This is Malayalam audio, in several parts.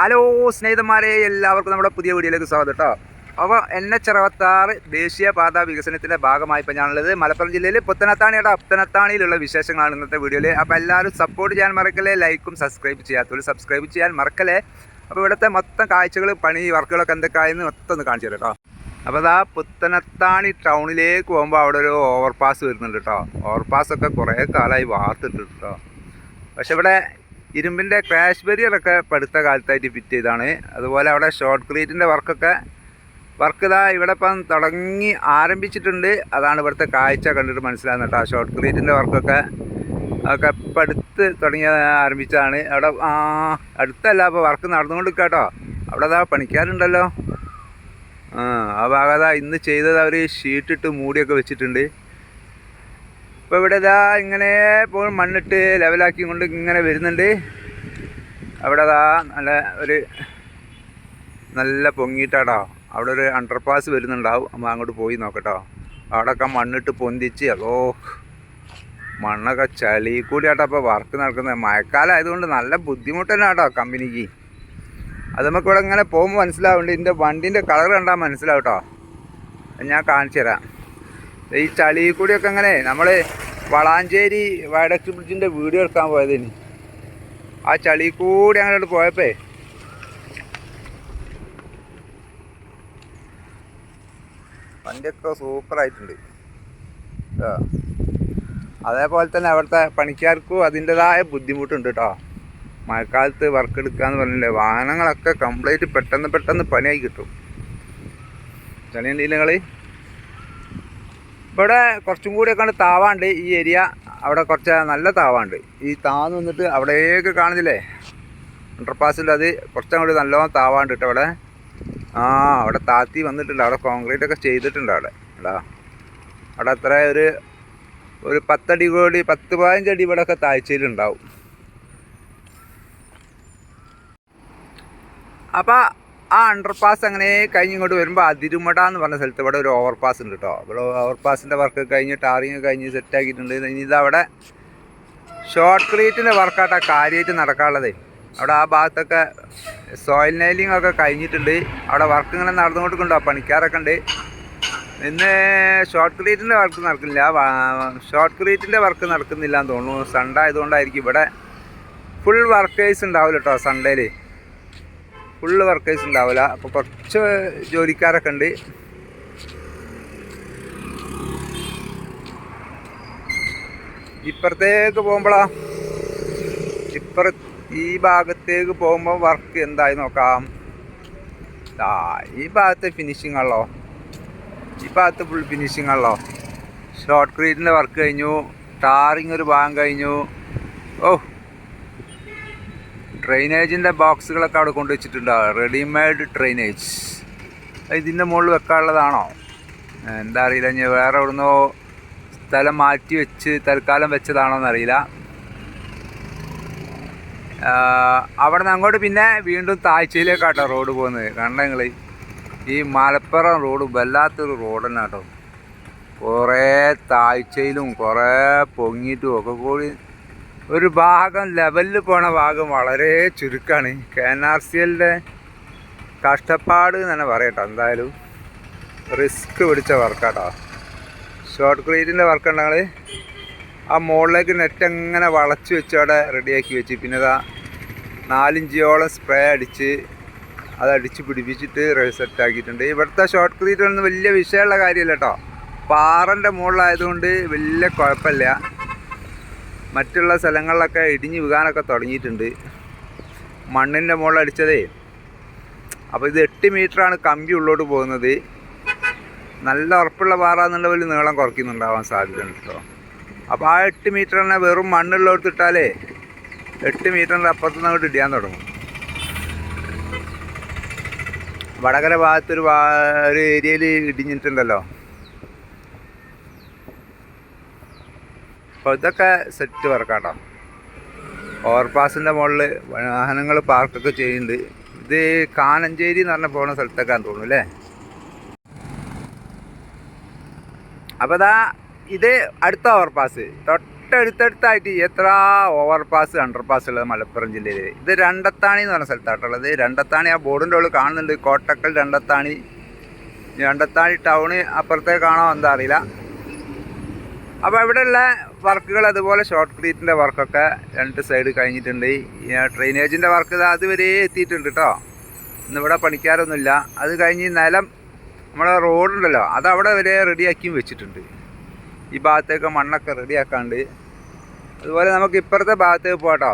ഹലോ സ്നേഹിതന്മാരെ എല്ലാവർക്കും നമ്മുടെ പുതിയ വീഡിയോയിലേക്ക് സ്വാഗതം കേട്ടോ അപ്പോൾ എൻ എച്ച് അറുപത്താറ് ദേശീയപാത വികസനത്തിന്റെ ഭാഗമായി ഇപ്പോൾ ഞാനുള്ളത് മലപ്പുറം ജില്ലയിൽ പുത്തനത്താണി കേട്ടോ പുത്തനത്താണിയിലുള്ള വിശേഷങ്ങളാണ് ഇന്നത്തെ വീഡിയോയിൽ അപ്പോൾ എല്ലാവരും സപ്പോർട്ട് ചെയ്യാൻ മറക്കല്ലേ ലൈക്കും സബ്സ്ക്രൈബ് ചെയ്യാത്തവർ സബ്സ്ക്രൈബ് ചെയ്യാൻ മറക്കല്ലേ. അപ്പോൾ ഇവിടുത്തെ മൊത്തം കാഴ്ചകൾ പണി വർക്കുകളൊക്കെ എന്തൊക്കെയായെന്ന് മൊത്തം ഒന്ന് കാണിച്ചു തരാം കേട്ടോ അപ്പോൾ അതാ പുത്തനത്താണി ടൗണിലേക്ക് പോകുമ്പോൾ അവിടെ ഒരു ഓവർപാസ് വരുന്നുണ്ട് കേട്ടോ ഓവർപാസ് ഒക്കെ കുറേ കാലമായി വാർത്തിട്ടുണ്ട് കേട്ടോ പക്ഷെ ഇവിടെ ഇരുമ്പിന്റെ ക്രാഷ് ബരിയറൊക്കെ പഠിത്ത അടുത്ത കാലത്തായിട്ട് ഫിറ്റ് ചെയ്താണ്. അതുപോലെ അവിടെ ഷോർട്ട് ക്രീറ്റിന്റെ വർക്കൊക്കെ വർക്ക് ഇതാ ഇവിടെ ഇപ്പം തുടങ്ങി ആരംഭിച്ചിട്ടുണ്ട്. അതാണ് ഇവിടുത്തെ കാഴ്ച കണ്ടിട്ട് മനസ്സിലാകുന്നത് കേട്ടോ. ഷോർട്ട് ക്രീറ്റിന്റെ വർക്കൊക്കെ അതൊക്കെ ഇപ്പം അടുത്ത് തുടങ്ങി ആരംഭിച്ചതാണ്. അവിടെ അടുത്തല്ല അപ്പോൾ വർക്ക് നടന്നുകൊണ്ട് കേട്ടോ. അവിടെ അതാ പണിക്കാരുണ്ടല്ലോ. ആ ആ ഭാഗം അതാ ഇന്ന് ചെയ്തത് അവർ ഷീറ്റിട്ട് മൂടിയൊക്കെ വെച്ചിട്ടുണ്ട്. ഇപ്പോൾ ഇവിടെ ഇതാ ഇങ്ങനെ ഇപ്പോൾ മണ്ണിട്ട് ലെവലാക്കി കൊണ്ട് ഇങ്ങനെ വരുന്നുണ്ട്. അവിടെ അതാ നല്ല ഒരു നല്ല പൊങ്ങിയിട്ടാട്ടോ അവിടെ ഒരു അണ്ടർപാസ് വരുന്നുണ്ടാവും. നമ്മൾ അങ്ങോട്ട് പോയി നോക്കട്ടോ. അവിടെയൊക്കെ മണ്ണിട്ട് പൊന്തിച്ച് അതോ മണ്ണൊക്കെ ചളി കൂടി ആട്ടോ അപ്പോൾ വർക്ക് നടക്കുന്നത്. മഴക്കാലം ആയതുകൊണ്ട് നല്ല ബുദ്ധിമുട്ട് തന്നെ കേട്ടോ കമ്പനിക്ക്. അത് നമുക്ക് ഇവിടെ ഇങ്ങനെ പോകുമ്പോൾ മനസ്സിലാവുന്നുണ്ട്. ഇതിന്റെ വണ്ടീന്റെ കളർ കണ്ടാൽ മനസ്സിലാവും കേട്ടോ ഞാൻ കാണിച്ചു തരാം ഈ ചളി കൂടിയൊക്കെ അങ്ങനെ. നമ്മൾ വളാഞ്ചേരി വയഡക്ട് ബ്രിഡ്ജിന്റെ വീഡിയോ എടുക്കാൻ പോയതിന്. ആ ചളി കൂടി അങ്ങോട്ട് പോയപ്പേ. വണ്ടിയൊക്കെ സൂപ്പറായിട്ടുണ്ട്. ആ അതേപോലെ തന്നെ അവിടുത്തെ പണിക്കാർക്കും അതിന്റെതായ ബുദ്ധിമുട്ടുണ്ട് കേട്ടോ മഴക്കാലത്ത് വർക്ക് എടുക്കാന്ന് പറഞ്ഞില്ലേ വാഹനങ്ങളൊക്കെ കംപ്ലീറ്റ് പെട്ടെന്ന് പെട്ടെന്ന് പണിയായി കിട്ടും. ചളിയുണ്ടെങ്കിൽ കളി ഇവിടെ കുറച്ചും കൂടിയൊക്കെ താവാണ്ട് ഈ ഏരിയ. അവിടെ കുറച്ച് നല്ല താവാണ്ട്. ഈ താന്ന് വന്നിട്ട് അവിടേക്ക് കാണുന്നില്ലേ? അണ്ടർപാസിൽ അത് കുറച്ചും കൂടി നല്ലോണം താവാണ്ട് കേട്ടോ അവിടെ. ആ അവിടെ താത്തി വന്നിട്ടുണ്ട്. അവിടെ കോൺക്രീറ്റ് ഒക്കെ ചെയ്തിട്ടുണ്ട് അവിടെ. എടാ അവിടെ അത്ര ഒരു ഒരു പത്തടി കൂടി പത്ത് പതിനഞ്ച് അടി ഇവിടെ ഒക്കെ താഴ്ചയിലുണ്ടാവും അപ്പോൾ ആ അണ്ടർപാസ് അങ്ങനെ കഴിഞ്ഞ് ഇങ്ങോട്ട് വരുമ്പോൾ അതിരുമട എന്ന് പറഞ്ഞ സ്ഥലത്ത് ഇവിടെ ഒരു ഓവർപാസ് ഉണ്ട് കേട്ടോ ഇവിടെ ഓവർപാസിന്റെ വർക്ക് കഴിഞ്ഞ് ടാറിങ് കഴിഞ്ഞ് സെറ്റാക്കിയിട്ടുണ്ട് ഇനി ഇതവിടെ ഷോർട്ട് ക്രീറ്റിന്റെ വർക്കാട്ടാ കാര്യമായിട്ട് നടക്കാനുള്ളതേ. അവിടെ ആ ഭാഗത്തൊക്കെ സോയിൽ നൈലിംഗ് ഒക്കെ കഴിഞ്ഞിട്ടുണ്ട്. അവിടെ വർക്ക് ഇങ്ങനെ നടന്നുകൊണ്ടിരിക്കുന്നുണ്ടോ. പണിക്കാരൊക്കെ ഉണ്ട്. ഇന്ന് ഷോർട്ട് ക്രീറ്റിന്റെ വർക്ക് നടക്കുന്നില്ല. ഷോർട്ട് ക്രീറ്റിന്റെ വർക്ക് നടക്കുന്നില്ല എന്ന് തോന്നുന്നു. സൺഡേ ആയതുകൊണ്ടായിരിക്കും ഇവിടെ ഫുൾ വർക്കേഴ്സ് ഉണ്ടാവില്ല കേട്ടോ സൺഡേയിൽ ഫുള്ള് വർക്കേഴ്സ് ഉണ്ടാവില്ല അപ്പോൾ കുറച്ച് ജോലിക്കാരൊക്കെ ഉണ്ട്. ഇപ്പുറത്തേക്ക് പോകുമ്പോഴാ ഇപ്പുറ ഈ ഭാഗത്തേക്ക് പോകുമ്പോൾ വർക്ക് എന്തായി നോക്കാം. ഈ ഭാഗത്തെ ഫിനിഷിംഗ് ആണല്ലോ. ഈ ഭാഗത്ത് ഫുൾ ഫിനിഷിംഗ് ആണല്ലോ. ഷോർട്ട് ക്രീറ്റിന്റെ വർക്ക് കഴിഞ്ഞു. ടാറിങ് ഒരു ഭാഗം കഴിഞ്ഞു. ഓ ഡ്രെയിനേജിന്റെ ബോക്സുകളൊക്കെ അവിടെ കൊണ്ടുവച്ചിട്ടുണ്ട്. റെഡിമെയ്ഡ് ഡ്രെയിനേജ് ഇതിന്റെ മുകളിൽ വെക്കാനുള്ളതാണോ? എന്താ അറിയില്ല. ഇനി വേറെ എവിടുന്നോ സ്ഥലം മാറ്റി വെച്ച് തൽക്കാലം വെച്ചതാണോ എന്നറിയില്ല അവിടെ നിന്ന് അങ്ങോട്ട് പിന്നെ വീണ്ടും താഴ്ചയിലേക്കാട്ടോ റോഡ് പോകുന്നത്. കണ്ട നിങ്ങൾ ഈ മലപ്പുറം റോഡ് വല്ലാത്തൊരു റോഡ് തന്നെ കേട്ടോ കുറേ താഴ്ചയിലും കുറേ പൊങ്ങിയിട്ടും ഒക്കെ കൂടി ഒരു ഭാഗം ലെവലിൽ പോണ ഭാഗം വളരെ ചുരുക്കമാണ് കെ എൻ ആർ സി എല്ലിന്റെ കഷ്ടപ്പാട് തന്നെ പറയട്ടോ. എന്തായാലും റിസ്ക് പിടിച്ച വർക്കാട്ടോ. ഷോർട്ട് ക്രീറ്റിന്റെ വർക്ക് ഉണ്ടെങ്കിൽ ആ മുകളിലേക്ക് നെറ്റ് എങ്ങനെ വളച്ച് വെച്ച് അവിടെ റെഡിയാക്കി വെച്ച്. പിന്നെ ഇതാ നാലിഞ്ചിയോളം സ്പ്രേ അടിച്ച് അത് അടിച്ച് പിടിപ്പിച്ചിട്ട് സെറ്റ് ആക്കിയിട്ടുണ്ട്. ഇവിടുത്തെ ഷോർട്ട് ക്രീറ്റ് ഒന്നും വലിയ വിഷയമുള്ള കാര്യമല്ല കേട്ടോ പാറന്റെ മുകളിലായതുകൊണ്ട് വലിയ കുഴപ്പമില്ല. മറ്റുള്ള സ്ഥലങ്ങളിലൊക്കെ ഇടിഞ്ഞ് വീകാനൊക്കെ തുടങ്ങിയിട്ടുണ്ട്. മണ്ണിന്റെ മുകളിൽ അടിച്ചതേ. അപ്പോൾ ഇത് എട്ട് മീറ്ററാണ് കമ്പി ഉള്ളോട്ട് പോകുന്നത്. നല്ല ഉറപ്പുള്ള പാറ എന്നുള്ള വലിയ നീളം കുറയ്ക്കുന്നുണ്ടാവാൻ സാധ്യതയുണ്ട് കേട്ടോ അപ്പോൾ ആ എട്ട് മീറ്റർ തന്നെ വെറും മണ്ണുള്ളോട്ട് ഇട്ടാലേ എട്ട് മീറ്ററിന്റെ അപ്പുറത്തുനിന്ന് അങ്ങോട്ട് ഇടിയാൻ തുടങ്ങും. വടകര ഭാഗത്തൊരു ഒരു ഏരിയയിൽ ഇടിഞ്ഞിട്ടുണ്ടല്ലോ. അപ്പോൾ ഇതൊക്കെ സെറ്റ് വർക്കാട്ടോ ഓവർപാസിന്റെ മുകളിൽ വാഹനങ്ങൾ പാർക്കൊക്കെ ചെയ്യുന്നുണ്ട്. ഇത് കാനഞ്ചേരി എന്ന് പറഞ്ഞ പോകുന്ന സ്ഥലത്തൊക്കെയാന്ന് തോന്നുന്നു അല്ലേ? അപ്പോൾ അതാ ഇത് അടുത്ത ഓവർപാസ് തൊട്ടടുത്തടുത്തായിട്ട് എത്ര ഓവർപാസ് അണ്ടർപാസ് അണ്ടർ പാസ് ഉള്ളത് മലപ്പുറം ജില്ലയിൽ ഇത് രണ്ടത്താണി എന്ന് പറഞ്ഞ സ്ഥലത്താട്ടുള്ളത് രണ്ടത്താണി ആ ബോർഡിന്റെ ഉള്ളിൽ കാണുന്നുണ്ട്. കോട്ടക്കൽ രണ്ടത്താണി. രണ്ടത്താണി ടൗണ് അപ്പുറത്തേക്ക് കാണോ എന്താ അറിയില്ല. അപ്പോൾ ഇവിടെയുള്ള വർക്കുകൾ അതുപോലെ ഷോർട്ട് ക്രീറ്റിന്റെ വർക്കൊക്കെ രണ്ട് സൈഡ് കഴിഞ്ഞിട്ടുണ്ട്. ഡ്രെയിനേജിന്റെ വർക്ക് അതുവരെ എത്തിയിട്ടുണ്ട് കേട്ടോ ഇന്നിവിടെ പണിക്കാരൊന്നുമില്ല. അത് കഴിഞ്ഞ് നിലം നമ്മളെ റോഡുണ്ടല്ലോ അത് അവിടെ വരെ റെഡിയാക്കിയും വെച്ചിട്ടുണ്ട്. ഈ ഭാഗത്തേക്ക് മണ്ണൊക്കെ റെഡിയാക്കാണ്ട് അതുപോലെ നമുക്ക് ഇപ്പുറത്തെ ഭാഗത്തേക്ക് പോട്ടോ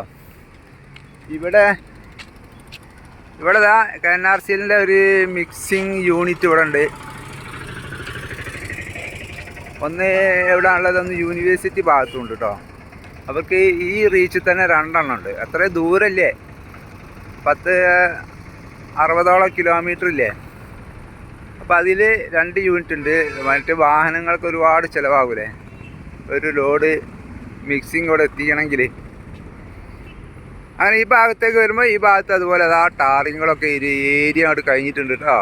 ഇവിടെ ഇവിടെ ദാ കെ എൻ ആർ സിലിന്റെ ഒരു മിക്സിങ് യൂണിറ്റ് ഇവിടെ ഉണ്ട്. ഒന്ന് എവിടെ ഉള്ളത് ഒന്ന് യൂണിവേഴ്സിറ്റി ഭാഗത്തുണ്ട് കേട്ടോ അവർക്ക് ഈ റീച്ചിൽ തന്നെ രണ്ടെണ്ണം ഉണ്ട്. അത്ര ദൂരല്ലേ? പത്ത് അറുപതോളം കിലോമീറ്റർ ഇല്ലേ? അപ്പോൾ അതിൽ രണ്ട് യൂണിറ്റ് ഉണ്ട്. മറ്റ് വാഹനങ്ങൾക്ക് ഒരുപാട് ചിലവാകൂലേ? ഒരു ലോഡ് മിക്സിങ് കൂടെ എത്തിക്കണമെങ്കിൽ അങ്ങനെ ഈ ഭാഗത്തേക്ക് വരുമ്പോൾ ഈ ഭാഗത്ത് അതുപോലെ അതാ ടാറിങ്ങുകളൊക്കെ ഏരിയ അങ്ങോട്ട് കഴിഞ്ഞിട്ടുണ്ട് കേട്ടോ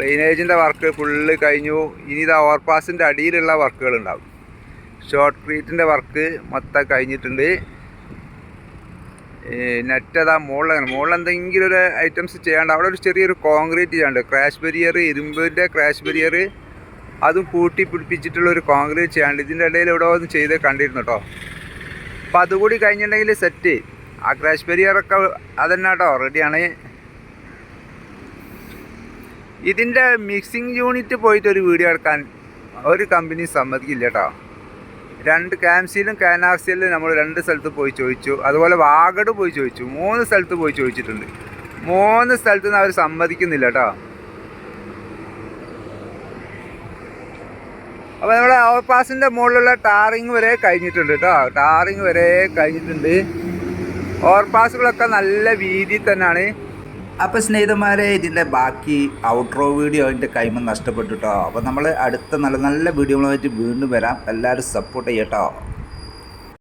ഡ്രെയിനേജിന്റെ വർക്ക് ഫുള്ള് കഴിഞ്ഞു. ഇനി ഇത് ഓവർപാസിന്റെ അടിയിലുള്ള വർക്കുകൾ ഉണ്ടാകും ഷോർട്ട് ക്രീറ്റിന്റെ വർക്ക് മൊത്തം കഴിഞ്ഞിട്ടുണ്ട്. നെറ്റ് അതാ മുകളിൽ മുകളിൽ എന്തെങ്കിലും ഒരു ഐറ്റംസ് ചെയ്യാണ്ട് അവിടെ ഒരു ചെറിയൊരു കോൺക്രീറ്റ് ചെയ്യാണ്ട് ക്രാഷ് ബരിയർ ഇരുമ്പിന്റെ ക്രാഷ് ബരിയർ അതും കൂട്ടി പിടിപ്പിച്ചിട്ടുള്ള ഒരു കോൺക്രീറ്റ് ചെയ്യാണ്ട് ഇതിന്റെ ഇടയിൽ ഇവിടെ ഒന്ന് ചെയ്ത് കണ്ടിരുന്നു കേട്ടോ അപ്പോൾ അതുകൂടി കഴിഞ്ഞിട്ടുണ്ടെങ്കിൽ സെറ്റ് ആ ക്രാഷ് ബരിയറൊക്കെ അതന്നെ കേട്ടോ റെഡിയാണ് ഇതിന്റെ മിക്സിംഗ് യൂണിറ്റ് പോയിട്ട് ഒരു വീഡിയോ എടുക്കാൻ ഒരു കമ്പനി സമ്മതിക്കില്ല കേട്ടോ രണ്ട് ക്യാംസിയിലും കാനാർസിയിലും നമ്മൾ രണ്ട് സ്ഥലത്ത് പോയി ചോദിച്ചു. അതുപോലെ വാഗഡ് പോയി ചോദിച്ചു. മൂന്ന് സ്ഥലത്ത് പോയി ചോദിച്ചിട്ടുണ്ട്. മൂന്ന് സ്ഥലത്ത് നിന്ന് അവർ സമ്മതിക്കുന്നില്ല കേട്ടോ അപ്പോൾ നമ്മുടെ ഓവർപാസിന്റെ മുകളിലുള്ള ടാറിങ് വരെ കഴിഞ്ഞിട്ടുണ്ട് കേട്ടോ ടാറിങ് വരെ കഴിഞ്ഞിട്ടുണ്ട്. ഓവർപാസുകളൊക്കെ നല്ല വീതി തന്നെയാണ് അപ്പോൾ സ്നേഹിതന്മാരെ ഇതിന്റെ ബാക്കി ഔട്ട്രോ വീഡിയോ അതിന്റെ കൈമ നഷ്ടപ്പെട്ടു കേട്ടോ അപ്പോൾ നമ്മൾ അടുത്ത നല്ല നല്ല വീഡിയോകളുമായിട്ട് വീണ്ടും വരാം. എല്ലാവരും സപ്പോർട്ട് ചെയ്യട്ടോ.